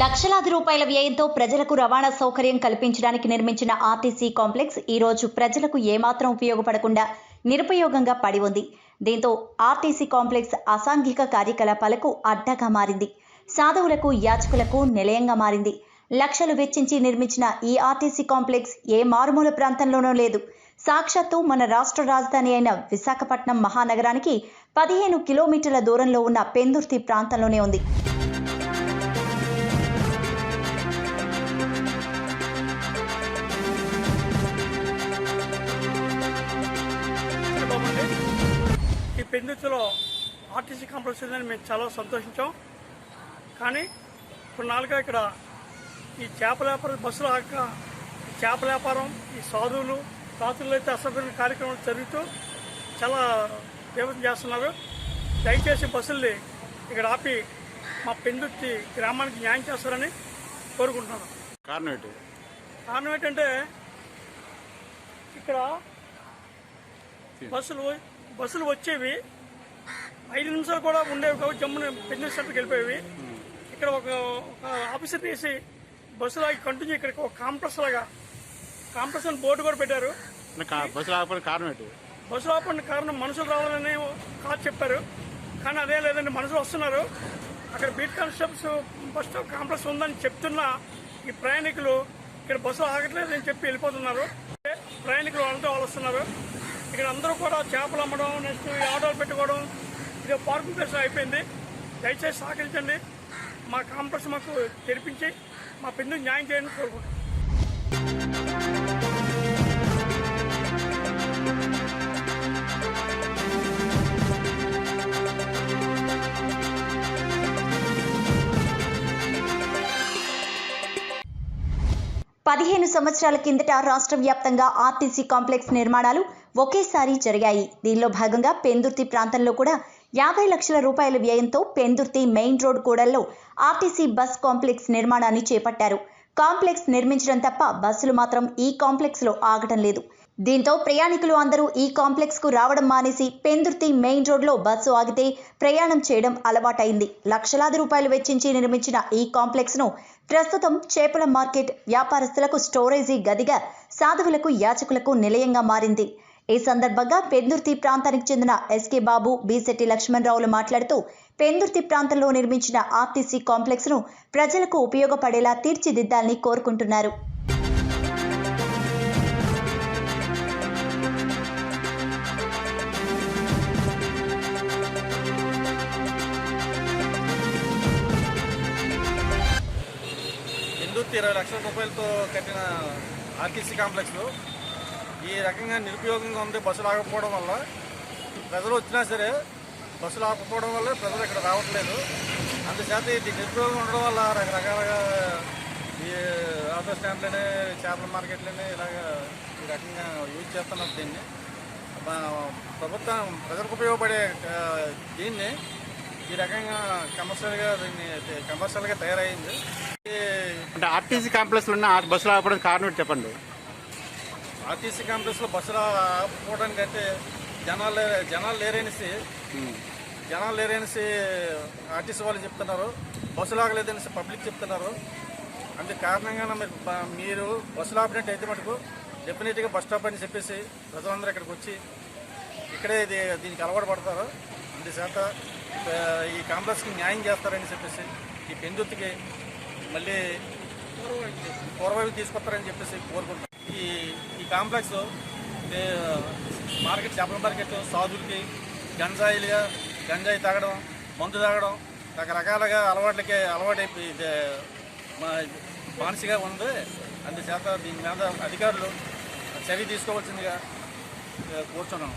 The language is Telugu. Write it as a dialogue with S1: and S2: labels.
S1: లక్షలాది రూపాయల వ్యయంతో ప్రజలకు రవాణా సౌకర్యం కల్పించడానికి నిర్మించిన ఆర్టీసీ కాంప్లెక్స్ ఈ రోజు ప్రజలకు ఏమాత్రం ఉపయోగపడకుండా నిరుపయోగంగా పడి ఉంది. దీంతో ఆర్టీసీ కాంప్లెక్స్ అసాంఘిక కార్యకలాపాలకు అడ్డగా మారింది. సాధువులకు యాచకులకు నిలయంగా మారింది. లక్షలు వెచ్చించి నిర్మించిన ఈ ఆర్టీసీ కాంప్లెక్స్ ఏ మారుమూల ప్రాంతంలోనూ లేదు. సాక్షాత్తు మన రాష్ట్ర రాజధాని అయిన విశాఖపట్నం మహానగరానికి పదిహేను కిలోమీటర్ల దూరంలో ఉన్న పెందుర్తి ప్రాంతంలోనే ఉంది.
S2: పెందుతులో ఆర్టీసీ కాంప్లెక్స్ ఉందని మేము చాలా సంతోషించాం. కానీ కొన్నాళ్ళుగా ఇక్కడ ఈ చేపల వ్యాపారం బస్సులు ఆక చేపల వ్యాపారం ఈ సాధువులు రాత్రులు అయితే అసభ్యమైన కార్యక్రమాలు జరుగుతూ చాలా దేవతం చేస్తున్నారు. దయచేసి బస్సుల్ని ఇక్కడ ఆపి మా పెందుర్తి గ్రామానికి న్యాయం చేస్తారని కోరుకుంటున్నాను.
S3: కారణం ఏంటి?
S2: కారణం ఏంటంటే ఇక్కడ బస్సులు బస్సులు వచ్చేవి. ఐదు నిమిషాలు కూడా ఉండేవి కాబట్టి జమ్మున బిజినెస్ సెంటర్కి వెళ్ళిపోయేవి. ఇక్కడ ఒక ఒక ఆఫీసర్ తీసి బస్సులు ఆగి కంటిన్యూ ఇక్కడ ఒక కాంప్లెక్స్ లాగా కాంప్లెక్స్ అని బోర్డు కూడా పెట్టారు.
S3: బస్సు రాకపోవడానికి కారణం ఏంటి?
S2: బస్సు ఆపండి కారణం మనుషులు రావాలని కాదు చెప్పారు. కానీ అదే లేదండి మనుషులు వస్తున్నారు. అక్కడ బీట్ కానిస్టేబుల్స్ బస్ కాంప్లెక్స్ ఉందని చెప్తున్నా ఈ ప్రయాణికులు ఇక్కడ బస్సు ఆగట్లేదని చెప్పి వెళ్ళిపోతున్నారు. ప్రయాణికులు వాళ్ళతో వాళ్ళు వస్తున్నారు ఇక్కడ అందరూ కూడా చేపలు అమ్మడం నెక్స్ట్ ఈ ఆటోలు పెట్టుకోవడం ఇది పార్కింగ్ ప్లేస్ అయిపోయింది. దయచేసి సహకరించండి. మా కాంప్లెక్స్ మాకు తెరిపించి మా పెందుకు న్యాయం చేయండి కోరుకుంటున్నాం.
S1: పదిహేను సంవత్సరాల కిందట రాష్ట్ర వ్యాప్తంగా ఆర్టీసీ కాంప్లెక్స్ నిర్మాణాలు ఒకేసారి జరిగాయి. దీనిలో భాగంగా పెందుర్తి ప్రాంతంలో కూడా యాభై లక్షల రూపాయల వ్యయంతో పెందుర్తి మెయిన్ రోడ్ కూడల్లో ఆర్టీసీ బస్ కాంప్లెక్స్ నిర్మాణాన్ని చేపట్టారు. కాంప్లెక్స్ నిర్మించడం తప్ప బస్సులు మాత్రం ఈ కాంప్లెక్స్లో ఆగటం లేదు. దీంతో ప్రయాణికులు అందరూ ఈ కాంప్లెక్స్కు రావడం మానేసి పెందుర్తి మెయిన్ రోడ్లో బస్సు ఆగితే ప్రయాణం చేయడం అలవాటైంది. లక్షలాది రూపాయలు వెచ్చించి నిర్మించిన ఈ కాంప్లెక్స్ను ప్రస్తుతం చేపల మార్కెట్ వ్యాపారస్తులకు స్టోరేజీ గదిగా సాధువులకు యాచకులకు నిలయంగా మారింది. ఈ సందర్భంగా పెందుర్తి ప్రాంతానికి చెందిన ఎస్కే బాబు బీసెట్టి లక్ష్మణరావులు మాట్లాడుతూ పెందుర్తి ప్రాంతంలో నిర్మించిన ఆర్టీసీ కాంప్లెక్స్ను ప్రజలకు ఉపయోగపడేలా తీర్చిదిద్దాలని కోరుకుంటున్నారు.
S4: ఇరవై లక్షల రూపాయలతో కట్టిన ఆర్టీసీ కాంప్లెక్స్లో ఈ రకంగా నిరుపయోగంగా ఉంది బస్సులు ఆగకపోవడం వల్ల. ప్రజలు వచ్చినా సరే బస్సులు ఆగకపోవడం వల్ల ప్రజలు ఇక్కడ రావట్లేదు. అందుచేత ఇది నిరుపయోగం ఉండడం వల్ల రకరకాలుగా ఈ ఆటో స్టాండ్లని చేపల మార్కెట్లని ఇలాగ ఈ రకంగా యూజ్ చేస్తున్నారు దీన్ని. ప్రభుత్వం ప్రజలకు ఉపయోగపడే దీన్ని ఈ రకంగా కమర్షియల్గా దీన్ని కమర్షియల్గా తయారైంది.
S3: అంటే ఆర్టీసీ కాంప్లెక్స్లో ఉన్న బస్సులు బస్సు రాకపోవడానికి కారణం చెప్పండి?
S4: ఆర్టీసీ కాంప్లెక్స్లో బస్సులు ఆపుకోవడానికి అయితే జనాలు లే- జనాలు లేరనేసి జనాలు లేరనేసి ఆర్టీసీ వాళ్ళు చెప్తున్నారు. బస్సులు ఆగలేదనేసి పబ్లిక్ చెప్తున్నారు. అందుకు కారణంగా మీరు మీరు బస్సులు ఆపినట్టు అయితే మటుకు డెఫినెట్గా బస్ స్టాప్ అని చెప్పేసి ప్రజలందరూ ఇక్కడికి వచ్చి ఇక్కడే ఇది దీనికి అలవాటు పడతారు. అందుచేత ఈ కాంప్లెక్స్కి న్యాయం చేస్తారని చెప్పేసి ఈ పెందుర్తికి మళ్ళీ పూర్వవి తీసుకొస్తారని చెప్పేసి కోరుకుంటున్నాం. ఈ ఈ కాంప్లెక్స్ మార్కెట్ చేపల మార్కెట్ సాధులకి గంజాయిలుగా గంజాయి తాగడం మందు తాగడం రకరకాలుగా అలవాట్లకి అలవాటైపోయి ఇది మా మానసిగా ఉంది. అందుచేత దీని మీద అధికారులు చర్య తీసుకోవాల్సిందిగా ఆ, కోరుచున్నాను.